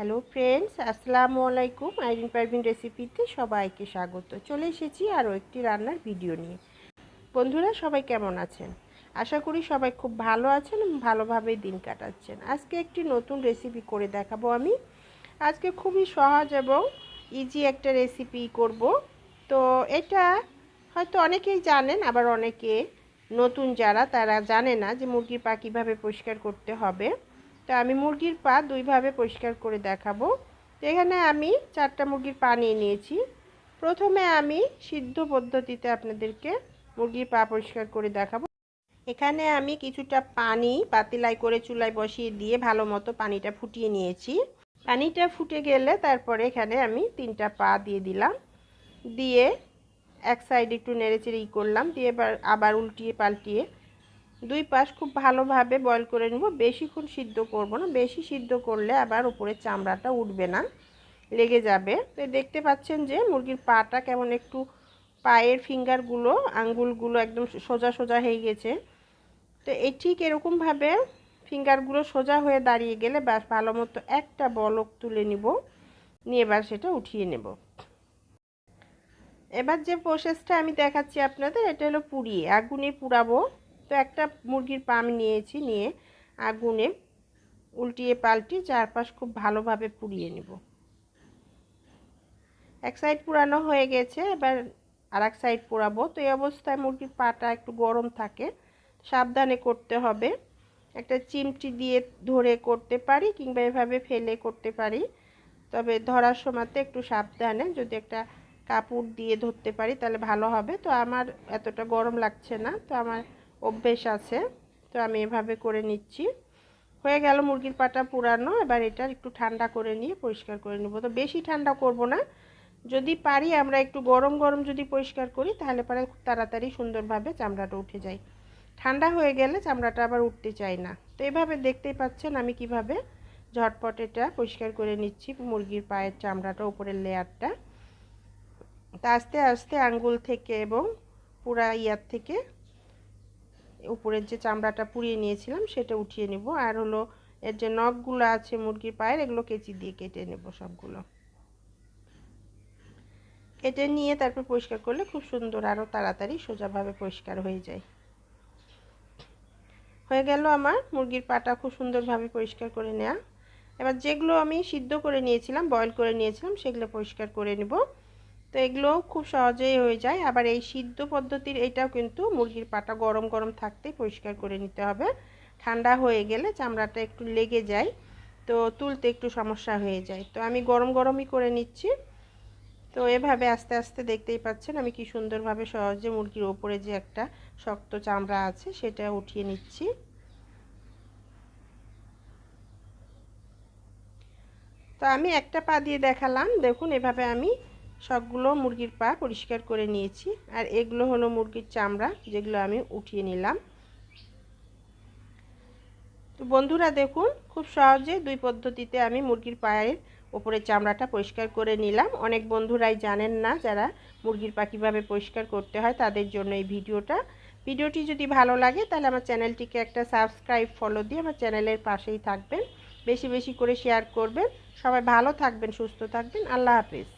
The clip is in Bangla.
হ্যালো ফ্রেন্ডস আসসালামু আলাইকুম আইরিন পারভিন রেসিপিতে সবাইকে স্বাগত। চলে এসেছি আরও একটি রান্নার ভিডিও নিয়ে। বন্ধুরা, সবাই কেমন আছেন? আশা করি সবাই খুব ভালো আছেন এবং ভালোভাবেই দিন কাটাচ্ছেন। আজকে একটি নতুন রেসিপি করে দেখাবো আমি। আজকে খুবই সহজ এবং ইজি একটা রেসিপি করব। তো এটা হয়তো অনেকেই জানেন, আবার অনেকে নতুন যারা, তারা জানে না যে মুরগির পা কীভাবে পরিষ্কার করতে হবে। তো আমি মুরগির পা দুইভাবে পরিষ্কার করে দেখাবো। তো এখানে আমি চারটা মুরগির পা নিয়ে নিয়েছি। প্রথমে আমি সিদ্ধ পদ্ধতিতে আপনাদেরকে মুরগির পা পরিষ্কার করে দেখাবো। এখানে আমি কিছুটা পানি পাতিলাই করে চুলায় বসিয়ে দিয়ে ভালো মতো পানিটা ফুটিয়ে নিয়েছি। পানিটা ফুটে গেলে তারপরে এখানে আমি তিনটা পা দিয়ে দিলাম। দিয়ে এক সাইড একটু নেড়েচেড়ে ই করলাম। দিয়ে এবার আবার উল্টিয়ে পাল্টিয়ে দুই পাশ খুব ভালোভাবে বয়ল করে নেব। বেশিক্ষণ সিদ্ধ করব না, বেশি সিদ্ধ করলে আবার উপরে চামড়াটা উঠবে না, লেগে যাবে। তো দেখতে পাচ্ছেন যে মুরগির পাটা কেমন একটু পায়ের ফিঙ্গারগুলো আঙ্গুলগুলো একদম সোজা সোজা হয়ে গেছে। তো এই ঠিক এরকমভাবে ফিঙ্গারগুলো সোজা হয়ে দাঁড়িয়ে গেলে ব্যাস ভালো মতো একটা বলক তুলে নিব, নিয়ে এবার সেটা উঠিয়ে নেব। এবার যে প্রসেসটা আমি দেখাচ্ছি আপনাদের, এটা হলো পুড়িয়ে, আগুনে পুড়াবো। তো একটা মুরগির পা আমি নিয়েছি, নিয়ে আগুনে উল্টিয়ে পাল্টিয়ে চারপাশ খুব ভালোভাবে পুড়িয়ে নেব। এক সাইড পুরানো হয়ে গেছে, এবার আর এক সাইড পোড়াবো। তো এই অবস্থায় মুরগির পাটা একটু গরম থাকে, সাবধানে করতে হবে। একটা চিমটি দিয়ে ধরে করতে পারি কিংবা এভাবে ফেলে করতে পারি, তবে ধরার সময়তে একটু সাবধানে। যদি একটা কাপড় দিয়ে ধরতে পারি তাহলে ভালো হবে। তো আমার এতটা গরম লাগছে না, তো আমার অভ্যেস আছে, তো আমি এভাবে করে নিচ্ছি। হয়ে গেল মুরগির পাটা পুরানো, এবার এটা একটু ঠান্ডা করে নিয়ে পরিষ্কার করে নেব। তো বেশি ঠান্ডা করব না। যদি পারি আমরা একটু গরম গরম যদি পরিষ্কার করি, তাহলে পরে খুব তাড়াতাড়ি সুন্দরভাবে চামড়াটা উঠে যায়। ঠান্ডা হয়ে গেলে চামড়াটা আবার উঠতে চায় না। তো এভাবে দেখতেই পাচ্ছেন আমি কীভাবে ঝটপট এটা পরিষ্কার করে নিচ্ছি মুরগির পায়ের চামড়াটা, উপরের লেয়ারটা। তা আস্তে আস্তে আঙ্গুল থেকে এবং পুরা ইয়ার থেকে উপরের যে চামড়াটা পুড়িয়ে নিয়েছিলাম সেটা উঠিয়ে নেব। আর হলো এর যে নখগুলো আছে মুরগির পায়ের, এগুলো কেচি দিয়ে কেটে নেব সবগুলো। কেটে নিয়ে তারপর পরিষ্কার করলে খুব সুন্দর আরও তাড়াতাড়ি সোজাভাবে পরিষ্কার হয়ে যায়। হয়ে গেল আমার মুরগির পাটা খুব সুন্দরভাবে পরিষ্কার করে নেওয়া এবার যেগুলো আমি সিদ্ধ করে নিয়েছিলাম বয়ল করে নিয়েছিলাম, সেগুলো পরিষ্কার করে নেব। তো এগুলো খুব সহজেই হয়ে যায়। আবার এই সিদ্ধ পদ্ধতির এটাও কিন্তু মুরগির পাটা গরম গরম থাকতেই পরিষ্কার করে নিতে হবে। ঠান্ডা হয়ে গেলে চামড়াটা একটু লেগে যায়, তো তুলতে একটু সমস্যা হয়ে যায়। তো আমি গরম, গরমই করে নিচ্ছি। তো এভাবে আস্তে আস্তে দেখতেই পাচ্ছেন আমি কি সুন্দরভাবে সহজে মুরগির ওপরে যে একটা শক্ত চামড়া আছে সেটা উঠিয়ে নিচ্ছি। তো আমি একটা পা দিয়ে দেখালাম। দেখুন এভাবে আমি সবগুলো মুরগির পা পরিষ্কার করে নিয়েছি। আর এগুলো হলো মুরগির চামড়া, যেগুলো আমি উঠিয়ে নিলাম। তো বন্ধুরা দেখুন, খুব সহজে দুই পদ্ধতিতে আমি মুরগির পায়ের ওপরের চামড়াটা পরিষ্কার করে নিলাম। অনেক বন্ধুরাই জানেন না যারা মুরগির পা কীভাবে পরিষ্কার করতে হয়, তাদের জন্য এই ভিডিওটা। ভিডিওটি যদি ভালো লাগে, তাহলে আমার চ্যানেলটিকে একটা সাবস্ক্রাইব, ফলো দিয়ে আমার চ্যানেলের পাশেই থাকবেন। বেশি বেশি করে শেয়ার করবেন। সবাই ভালো থাকবেন, সুস্থ থাকবেন। আল্লাহ হাফিজ।